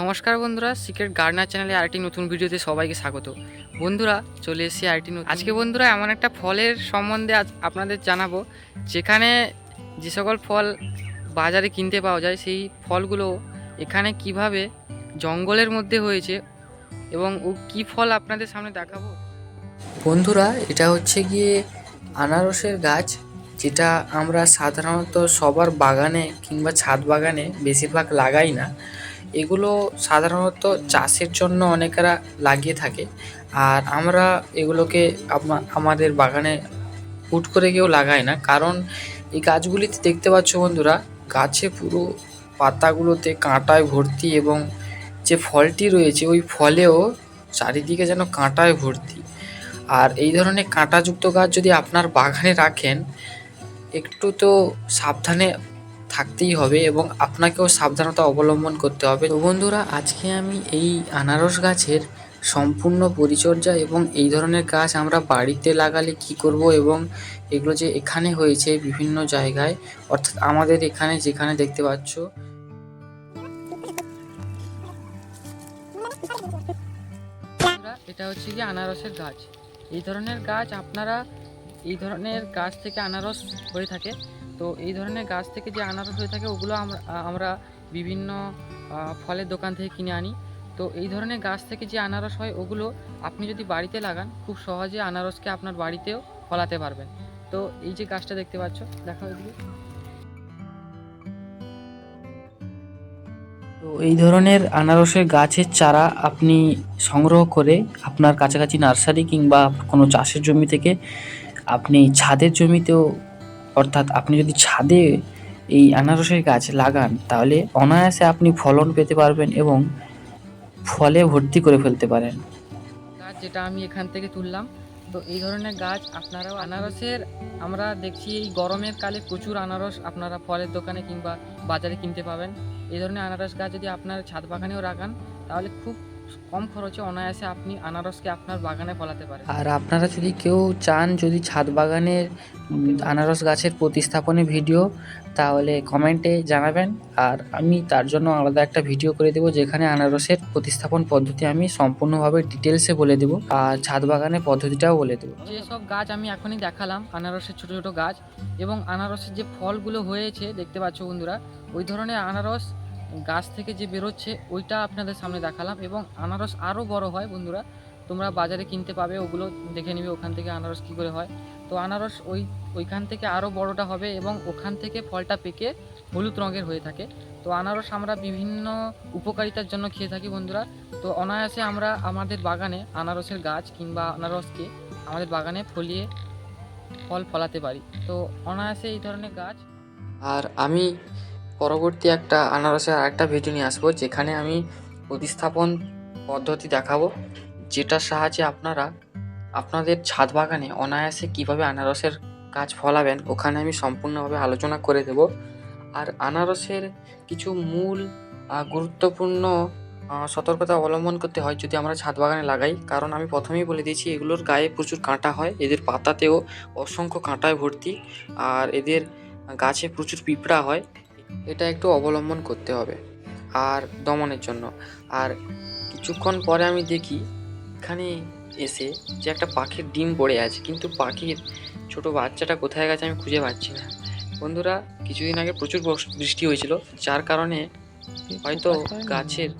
নমস্কার বন্ধুরা secret Gairdner চ্যানেলে আরেকটি নতুন ভিডিওতে সবাইকে স্বাগত। বন্ধুরা, চলে এসেছি আরেকটি আজকে বন্ধুরা এমন একটা ফলের সম্বন্ধে আজ আপনাদের জানাব, যেখানে যে সকল ফল বাজারে কিনতে পাওয়া যায়, সেই ফলগুলো এখানে কীভাবে জঙ্গলের মধ্যে হয়েছে এবং ও কী ফল আপনাদের সামনে দেখাবো? বন্ধুরা, এটা হচ্ছে গিয়ে আনারসের গাছ, যেটা আমরা সাধারণত সবার বাগানে কিংবা ছাদ বাগানে বেশিরভাগ লাগাই না। এগুলো সাধারণত চাষের জন্য অনেকেরা লাগিয়ে থাকে। আর আমরা এগুলোকে আমা- আমাদের বাগানে হুট করে কেউ লাগায় না। কারণ এই গাছগুলিতে দেখতে পাচ্ছ বন্ধুরা, গাছে পুরো পাতাগুলোতে কাঁটায় ভর্তি এবং যে ফলটি রয়েছে, ওই ফলেও চারিদিকে যেন কাঁটায় ভর্তি। আর এই ধরনের কাঁটাযুক্ত গাছ যদি আপনার বাগানে রাখেন, একটু তো সাবধানে থাকতেই হবে এবং আপনাকেও সাবধানতা অবলম্বন করতে হবে। তো বন্ধুরা, আজকে আমি এই আনারস গাছের সম্পূর্ণ পরিচর্যা এবং এই ধরনের গাছ আমরা বাড়িতে লাগালে কি করব এবং এগুলো যে এখানে হয়েছে বিভিন্ন জায়গায়, অর্থাৎ আমাদের এখানে যেখানে দেখতে পাচ্ছ। এটা হচ্ছে কি আনারসের গাছ। এই ধরনের গাছ আপনারা, এই ধরনের গাছ থেকে আনারস হয়ে থাকে। তো এই ধরনের গাছ থেকে যে আনারস হয়ে থাকে, ওগুলো আমরা আমরা বিভিন্ন ফলের দোকান থেকে কিনে আনি। তো এই ধরনের গাছ থেকে যে আনারস হয়, ওগুলো আপনি যদি বাড়িতে লাগান, খুব সহজে আনারসকে আপনার বাড়িতেও ফলাতে পারবেন। তো এই যে গাছটা দেখতে পাচ্ছ, দেখা এদিকে। তো এই ধরনের আনারসের গাছের চারা আপনি সংগ্রহ করে আপনার কাছাকাছি নার্সারি কিংবা কোনো চাষের জমি থেকে আপনি ছাদের জমিতেও অর্থাৎ আপনি যদি ছাদে এই আনারসের গাছ লাগান, তাহলে অনায়াসে আপনি ফলন পেতে পারবেন এবং ফলে ভর্তি করে ফেলতে পারেন। গাছ যেটা আমি এখান থেকে তুললাম, তো এই ধরনের গাছ আপনারাও আনারসের, আমরা দেখছি এই গরমের কালে প্রচুর আনারস আপনারা ফলের দোকানে কিংবা বাজারে কিনতে পাবেন। এই ধরনের আনারস গাছ যদি আপনার ছাদ বাগানেও রাখান তাহলে খুব কম খরচে অনায়াসে আপনি আনারসকে আপনার বাগানে ফলাতে পারেন। আর আপনারা যদি কেউ চান যদি ছাদ বাগানের আনারস গাছের প্রতিস্থাপনে ভিডিও তাহলে কমেন্টে জানাবেন। আর আমি তার জন্য আলাদা একটা ভিডিও করে দেবো যেখানে আনারসের প্রতিস্থাপন পদ্ধতি আমি সম্পূর্ণভাবে ডিটেলসে বলে দেবো আর ছাদ বাগানের পদ্ধতিটাও বলে দেবো। যেসব গাছ আমি এখনই দেখালাম আনারসের ছোট ছোট গাছ এবং আনারসের যে ফলগুলো হয়েছে দেখতে পাচ্ছ বন্ধুরা ওই ধরনের আনারস গাছ থেকে যে বেরোচ্ছে, ওইটা আপনাদের সামনে দেখালাম এবং আনারস আরও বড় হয় বন্ধুরা। তোমরা বাজারে কিনতে পাবে, ওগুলো দেখে নিবে ওখান থেকে আনারস কী করে হয়। তো আনারস ওই, ওইখান থেকে আরও বড়টা হবে এবং ওখান থেকে ফলটা পেকে হলুদ রঙের হয়ে থাকে। তো আনারস আমরা বিভিন্ন উপকারিতার জন্য খেয়ে থাকি বন্ধুরা। তো অনায়াসে আমরা আমাদের বাগানে আনারসের গাছ কিংবা আনারসকে আমাদের বাগানে ফলিয়ে ফল ফলাতে পারি। তো অনায়াসে এই ধরনের গাছ আর আমি পরবর্তী একটা আনারসের আরেকটা ভিডিও নিয়ে আসব, যেখানে আমি প্রতিস্থাপন পদ্ধতি দেখাবো, যেটার সাহায্যে আপনারা আপনাদের ছাদ বাগানে অনায়াসে কীভাবে আনারসের গাছ ফলাবেন, ওখানে আমি সম্পূর্ণভাবে আলোচনা করে দেব। আর আনারসের কিছু মূল গুরুত্বপূর্ণ সতর্কতা অবলম্বন করতে হয় যদি আমরা ছাদ বাগানে লাগাই। কারণ আমি প্রথমেই বলে দিয়েছি, এগুলোর গায়ে প্রচুর কাঁটা হয়, এদের পাতাতেও অসংখ্য কাঁটায় ভর্তি, আর এদের গাছে প্রচুর পিঁপড়া হয়। এটা একটু অবলম্বন করতে হবে আর দমনের জন্য। আর কিছুক্ষণ পরে আমি দেখি এখানে এসে যে একটা পাখির ডিম পড়ে আছে কিন্তু পাখির ছোট বাচ্চাটা কোথায় গেছে আমি খুঁজে পাচ্ছি না। বন্ধুরা কিছুদিন আগে প্রচুর বৃষ্টি হয়েছিল যার কারণে হয়তো গাছের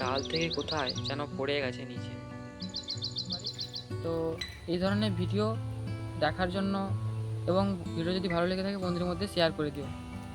ডাল থেকে কোথায় যেন পড়ে গেছে নিচে। তো এই ধরনের ভিডিও দেখার জন্য এবং ভিডিও যদি ভালো লেগে থাকে বন্ধুদের মধ্যে শেয়ার করে দিও।